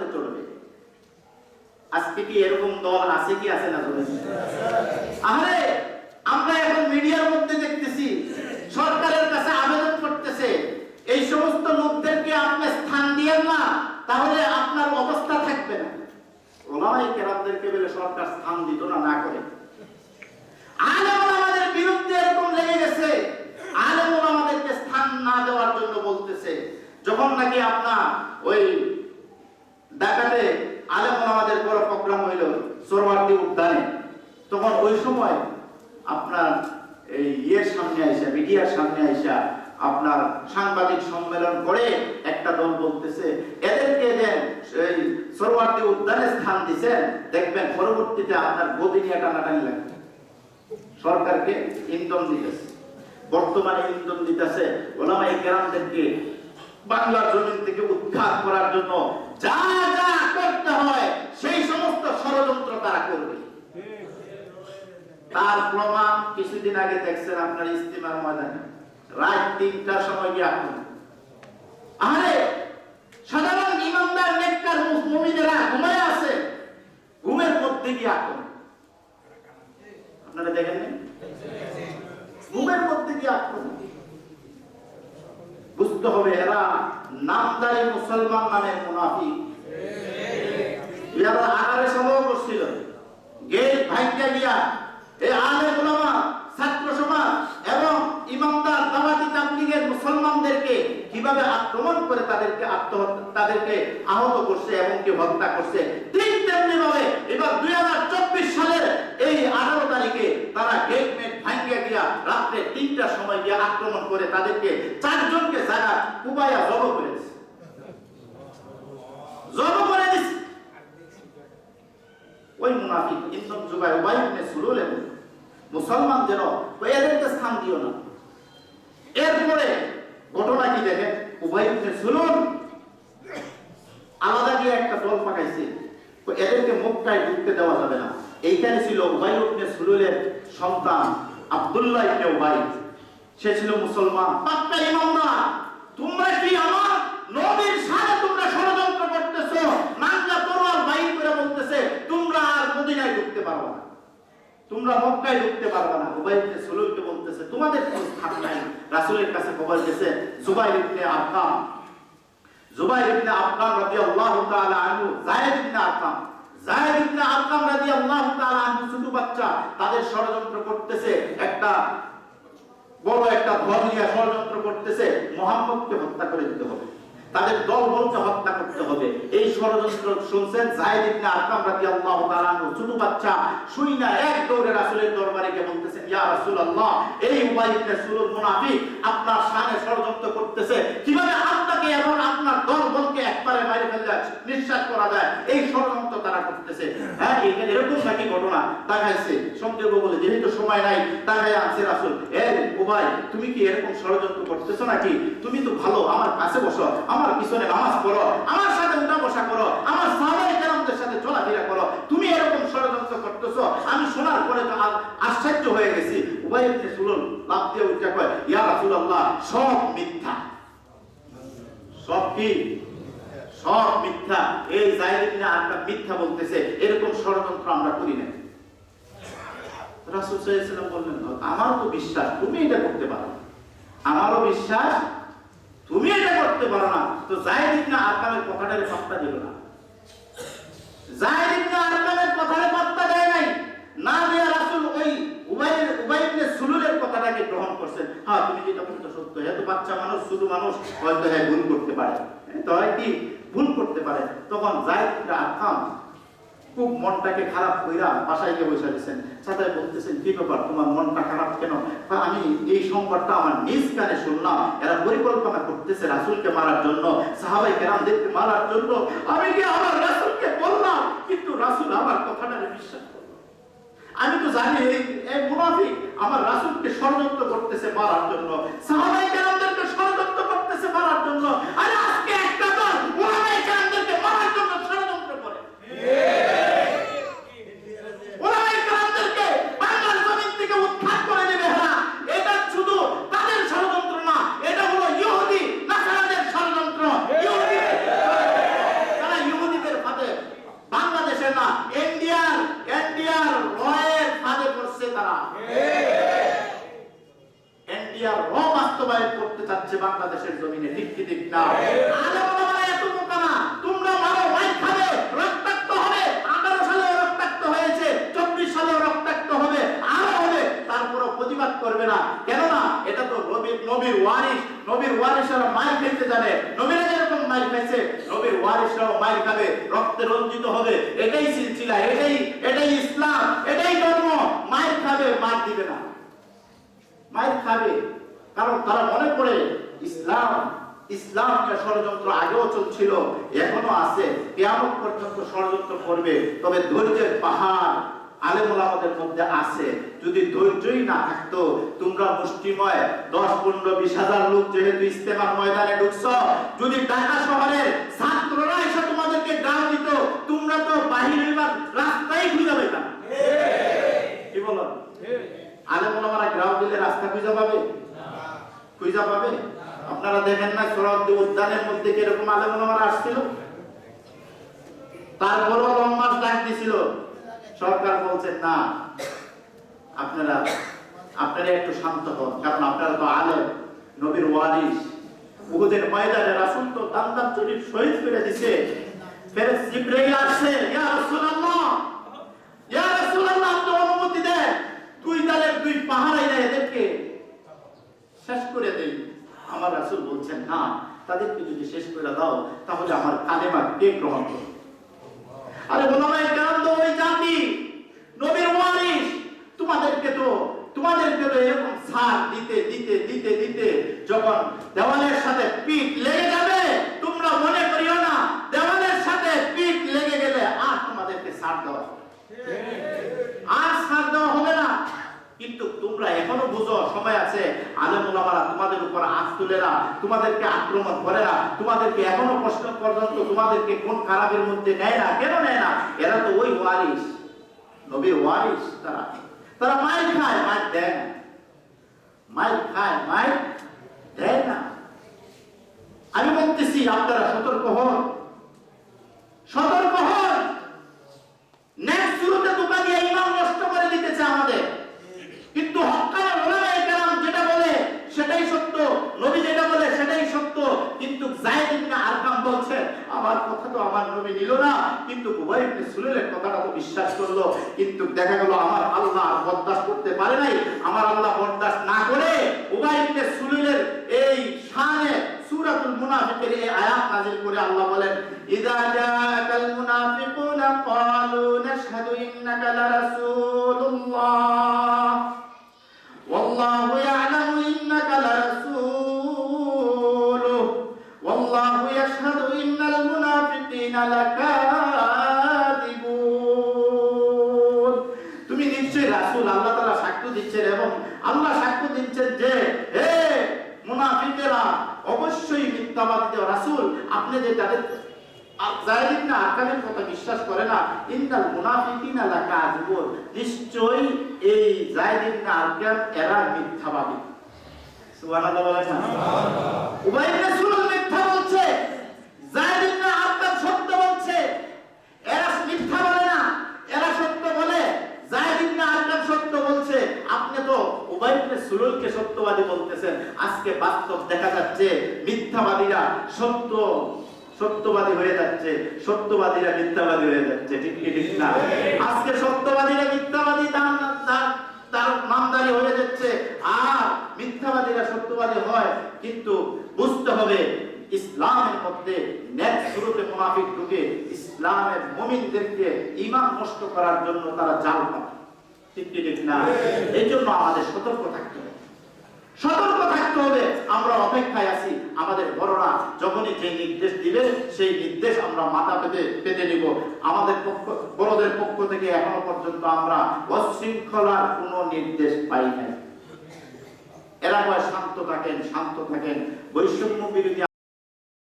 আদালতে চলবে। আজকে কি এরকম দল আছে কি আছে না জোরে? আরে আমরা এখন মিডিয়ার মধ্যে দেখতেছি, সরকারের কাছে আবেদন করতেছে, এই সমস্ত লোকদেরকে আপনি স্থান দিয়েন না, তাহলে আপনার অবস্থা থাকবে না। ওলামাই কেরামদেরকে বলে সরকার স্থান দিত না না করে। আলেম আমাদের বিরুদ্ধে এরকম লেগে গেছে। আলেম আমাদেরকে স্থান না দেওয়ার জন্য বলতেছে, যখন নাকি আপনার ওই ঢাকাতে আলেম আমাদের বড় প্রোগ্রাম হইল সোরওয়ার্দী উদ্যানে। তখন ওই সময় আপনার এই ইয়ের সামনে আইসা, মিডিয়ার সামনে আইসা আপনার সাংবাদিক সম্মেলন করে একটা দল বলতেছে, এদেরকে দেন এই সোরওয়ার্দী উদ্যানে স্থান দিছেন, দেখবেন পরবর্তীতে আপনার গদি নিয়ে টানাটানি লাগবে। সরকারকে ইন্ধন দিতেছে। বর্তমানে ইন্ধন দিতেছে। ওলামাই কেরামদেরকে বাংলার জমিন থেকে উদ্ধার করার জন্য যা যা করতে হয়, সেই সমস্ত ষড়যন্ত্র তারা করবে। তার প্রমাণ কিছুদিন আগে দেখছেন আপনার ইস্তিমার ময়দানে। রাত তিনটার সময় গিয়ে আক্রমণ আরে সাধারণ ইমানদার, নেককার মুমিনেরা ঘুমায় আছে। ঘুমের মধ্যে গিয়ে আক্রমণ আপনারা দেখেন ঘুমের মধ্যে গিয়ে আক্রমণ বুঝতে হবে এরা নামদারি মুসলমান নামের মুনাফি এরা আগারে সমাবেশ করছিল গেট ভাঙ্গা গিয়া এই আলে উলামা কীভাবে আক্রমণ করে তাদেরকে আত্মহত্যা তাদেরকে আহত করছে এবং কি হত্যা করছে? ঠিক তেমনি ভাবে এবার দুই হাজার চব্বিশ সালের এই আঠারো তারিখে তারা গেট মেট ভাঙ্গিয়া গিয়া রাত্রে তিনটার সময় গিয়ে আক্রমণ করে তাদেরকে চারজনকে জায়গা কুবাইয়া জব করেছে জব করে দিচ্ছে ওই মুনাফিক ইন্দন জুবাই, উবাই ইবনে সুলুল মুসলমান যেন এদেরকে স্থান দিও না। এরপরে ঘটনা কি দেখে উবাই ইবনে সুলুল আলাদা গিয়ে একটা দল পাকাইছে। তো এদেরকে মক্কায় ঢুকতে দেওয়া যাবে না। এইখানে ছিল উবাই ইবনে সুলুলের সন্তান আব্দুল্লাহ ইবনে উবাই। সে ছিল মুসলমান। পাক্কা ইমামদার তোমরা কি আমার নবীর সাথে তোমরা ষড়যন্ত্র করতেছো? নাঙ্গা তরোয়াল বাইর করে বলতেছে, তোমরা আর মদিনায় ঢুকতে পারবে না। তোমরা মক্কায় ঢুকতে পারবে না। উবাই ইবনে সুলুলকে বলতেছে, তোমাদের কোনো স্থান নাই। রাসূলের কাছে খবর গেছে জুবাইর ইবনে আরকাম। জুবাইর ইবনে আরকাম রাদিয়াল্লাহু তাআলা আনহু, যায়েদ ইবনে আরকাম। যায়েদ ইবনে আরকাম রাদিয়াল্লাহু তাআলা আনহু ছোট বাচ্চা, তাদের ষড়যন্ত্র করতেছে। একটা বড় একটা নিয়ে ষড়যন্ত্র করতেছে। মোহাম্মদকে হত্যা করে দিতে হবে। তাদের দল বলতে হত্যা করতে হবে। এই ষড়যন্ত্র শুনছেন জাহেদ ইবনে আরকাম রাদিয়াল্লাহু তাআলা ছোট বাচ্চা শুই না, এক দৌড়ে রাসূলের দরবারে গিয়ে বলতেছেন ইয়া রাসূলুল্লাহ, এই উবাই ইবনে সুলুল মুনাফিক, আপনার সামনে ষড়যন্ত্র করতেছে। কীভাবে আপনাকে এবং আপনার দল বলকে একবারে মাইরে ফেললে নিঃশ্বাস করা যায়? এই ষড়যন্ত্র তারা করতেছে। হ্যাঁ এখানে এরকম নাকি ঘটনা? দেখাইছে সংক্ষেপ বলে, যেহেতু সময় নাই তাকাই আছে রাসূল। এ, উবাই, তুমি কি এরকম ষড়যন্ত্র করতেছো নাকি? তুমি তো ভালো, আমার কাছে বসো। আমার পিছনে নামাজ পড়ো। আমার সাথে উঠা বসা করো। আমার সাহাবায়ে কেরামদের সাথে চলাফেরা করো। তুমি এরকম ষড়যন্ত্র করতেছো, আমি শোনার পরে তো আশ্চর্য হয়ে গেছি। উবাই ইবনে লাফ দিয়ে উঠে কয়, ইয়া রাসূলুল্লাহ, সব মিথ্যা। সব কি? সব মিথ্যা। এই মিথ্যা বলতেছে। এরকম ষড়যন্ত্র আমরা করি না বললেন আমার তো বিশ্বাস, তুমি এটা করতে পারো আমারও বিশ্বাস, তুমি এটা করতে পারো না। তো জাহিদ ইবনে আরকামের কথাটারে পাত্তা দিল না। জাহিদ ইবনে আরকামের পাত্তা দেয় নাই না দেয়া রাসূল ওই উবাইয়ের উবাই ইবনে সুলুলের কথাটাকে গ্রহণ করছেন হ্যাঁ তুমি যেটা বলছো সত্য। এত বাচ্চা মানুষ শুধু মানুষ হয়তো হ্যাঁ ভুল করতে পারে। হ্যাঁ, তো হয় কি? ভুল করতে পারে। তখন জাহিদ ইবনে খুব মনটাকে খারাপ কইরা বাসায় গিয়ে বসে দিয়েছেন সাথে বলতেছেন কি ব্যাপার? তোমার মনটা খারাপ কেন? আমি এই সংবাদটা আমার নিজ কানে শুনলাম। এরা পরিকল্পনা করতেছে রাসূলকে মারার জন্য সাহাবাই কেরামদেরকে মারার জন্য। আমি কি আমার রাসূলকে বললাম? কিন্তু রাসূল আমার কথাটা বিশ্বাস করল। আমি তো জানি এই মুনাফিক। আমার রাসুলকে ষড়যন্ত্র করতেছে মারার জন্য। সাহাবাই কেরামদেরকে করতেছে মারার জন্য আরে আজকে একটা দল ওলামায়ে কেরামদেরকে মারার জন্য ষড়যন্ত্র করে ওলামায়ে কেরামদেরকে বাংলার জমিন থেকে উৎখাত করে দেবে এরা। এটা শুধু তাদের ষড়যন্ত্র না, এটা হলো ইহুদি নাসারাদের ষড়যন্ত্র। ইহুদি- তারা ইহুদিদের বাস্তবায়ন করতে চাচ্ছে বাংলাদেশের জমিনে। ঠিক কি ঠিক না? এত বোকা না। তোমরা মারো মাইর খাবে রক্তাক্ত হবে। আঠারো সালেও রক্তাক্ত হয়েছে চব্বিশ সালেও রক্তাক্ত হবে আরও হবে। তারপরও প্রতিবাদ করবে না। কেননা এটা তো নবীর নবীর ওয়ারিস নবীর ওয়ারিসরা মাইর খেতে জানে। নবীরা যেরকম মাইর খাইছে নবীর ওয়ারিসরাও মাইর খাবে রক্তে রঞ্জিত হবে। এটাই সিলসিলা এটাই এটাই ইসলাম এটাই ধর্ম। মাইর খাবে মার দিবে না। মাইর খাবে। কারণ তারা মনে করে ইসলাম ইসলাম ষড়যন্ত্র আগেও চলছিল এখনও আছে। কেয়ামত পর্যন্ত ষড়যন্ত্র করবে। তবে ধৈর্যের পাহাড় আলেমুল আমাদের মধ্যে আছে। যদি ধৈর্যই না থাকতো, তোমরা মুষ্টিময়, দশ, পনেরো, বিশ হাজার লোক যেহেতু ইস্তেমার ময়দানে ঢুকছ, যদি ঢাকা শহরের ছাত্ররা এসে তোমাদেরকে গাল দিত, তোমরা তো বাহির হইবার রাস্তাই খুঁজে পেতে না কি বলো আলেম ওলামারা গ্রাম দিলে রাস্তা খুঁজে পাবে খুঁজে পাবে আপনারা দেখেন না সোহরাওয়ার্দী উদ্যানের মধ্যে কীরকম আলেম আসছিল? তারপরও লম্বাস ডাক দিছিল। সরকার বলছেন না, আপনারা আপনারা একটু শান্ত হন, কারণ আপনারা তো আলেম, নবীর ওয়ারিস উহুদের ময়দানে তো শরীফ শহীদ করে দিছে। ফেরেশ জিবরাইল আসছে, ইয়া রাসূলুল্লাহ ইয়া রাসূলুল্লাহ, আপনি অনুমতি দেন। দুই তালের দুই না এদেরকে শেষ করে দেই। আমার রাসুল বলছেন, না, তাদেরকে যদি শেষ করে দাও, তাহলে আমার কালেমা কে গ্রহণ করবে? আরে ওলামায়ে কেন তো ওই জাতি, নবীর ওয়ারিস তোমাদেরকে তো তোমাদেরকে তো এরকম সার দিতে দিতে দিতে দিতে যখন দেওয়ালের সাথে পিঠ লেগে যাবে তোমরা মনে করিও না দেওয়ালের সাথে পিঠ লেগে গেলে আর তোমাদেরকে সার দেওয়া হবে। আর সার দেওয়া হবে না কিন্তু তোমরা এখনও বুঝো সময় আছে, আলেম তোমাদের উপর আঁচ তুলে না, তোমাদেরকে আক্রমণ করে না, তোমাদেরকে এখনও প্রশ্ন পর্যন্ত তোমাদেরকে কোন খারাপের মধ্যে নেয় না, কেন নেয় না? এরা তো ওই ওয়ারিস নবীর ওয়ারিস তারা। তারা মায়ের খায় মায়ের দেয় না। মায়ের খায় মায়ের দেয় না। আমি বলতেছি, আপনারা সতর্ক হন। সতর্ক হন নেক্সট শুরুতে দোকা দিয়ে ইমাম নষ্ট করে দিতেছে আমাদের কিন্তু হক্কানে ওলামায়ে কেরাম যেটা বলে সেটাই সত্য নবী যেটা বলে সেটাই সত্য কিন্তু যায়েদ ইবনে আরকাম বলছে আমার কথা তো আমার নবী নিল না কিন্তু উভয় ইবনে সুলাইলের কথাটা তো বিশ্বাস করলো কিন্তু দেখা গেল আমার আল্লাহ আর বরদাস্ত করতে পারে নাই আমার আল্লাহ বরদাস্ত না করে উভয় ইবনে সুলাইলের এই শানে সূরাতুল মুনাফিকের এই আয়াত নাযিল করে আল্লাহ বলেন ইযা জাআকাল মুনাফিকুনা ক্বালু নাশহাদু ইন্নাকা লারাসূলুল্লাহ والله يعلم إنك لرسوله والله يشهد إن المنافقين لكاذبون জাহিদ না আকালের কথা বিশ্বাস করে না ইন্দাল মুনাফিকিনা লাকাযিবুন। নিশ্চয়ই এই জাহিদ ইবনে আরকাম এরা মিথ্যাবাদী। সুবহানাল্লাহ বলেন না? উবাই ইবনে সুলুল মিথ্যা বলছে জাহিদ আরকাম সত্য বলছে। এরা মিথ্যা বলে না, এরা সত্য বলে। জাহিদ ইবনে আরকাম সত্য বলছে। আপনি তো উবাই ইবনে সুলুলকে সত্যবাদী বলতেছেন। আজকে বাস্তব দেখা যাচ্ছে মিথ্যাবাদীরা সত্য সত্যবাদী হয়ে যাচ্ছে, সত্যবাদীরা মিথ্যাবাদী হয়ে যাচ্ছে, ঠিক কি, ঠিক না? আজকে সত্যবাদীরা মিথ্যাবাদী, তার নামদারি হয়ে যাচ্ছে। আর মিথ্যাবাদীরা সত্যবাদী হয়, কিন্তু বুঝতে হবে ইসলামের মধ্যে নেক শুরুতে মুনাফিক ঢুকে ইসলামের মুমিনদেরকে ঈমান নষ্ট করার জন্য তারা জাল পায়। ঠিক ঠিক না? এই জন্য আমাদের সতর্ক থাকতে হবে। সতর্ক থাকতে হবে। আমরা অপেক্ষায় আছি, আমাদের বড়রা যখনই যে নির্দেশ দিবে, সেই নির্দেশ আমরা মাথা পেতে পেতে নিব। আমাদের পক্ষ, বড়দের পক্ষ থেকে এখনও পর্যন্ত আমরা অশৃঙ্খলার কোনো নির্দেশ পাই নাই। এলাকায় শান্ত থাকেন শান্ত থাকেন। বৈষম্য বিরোধী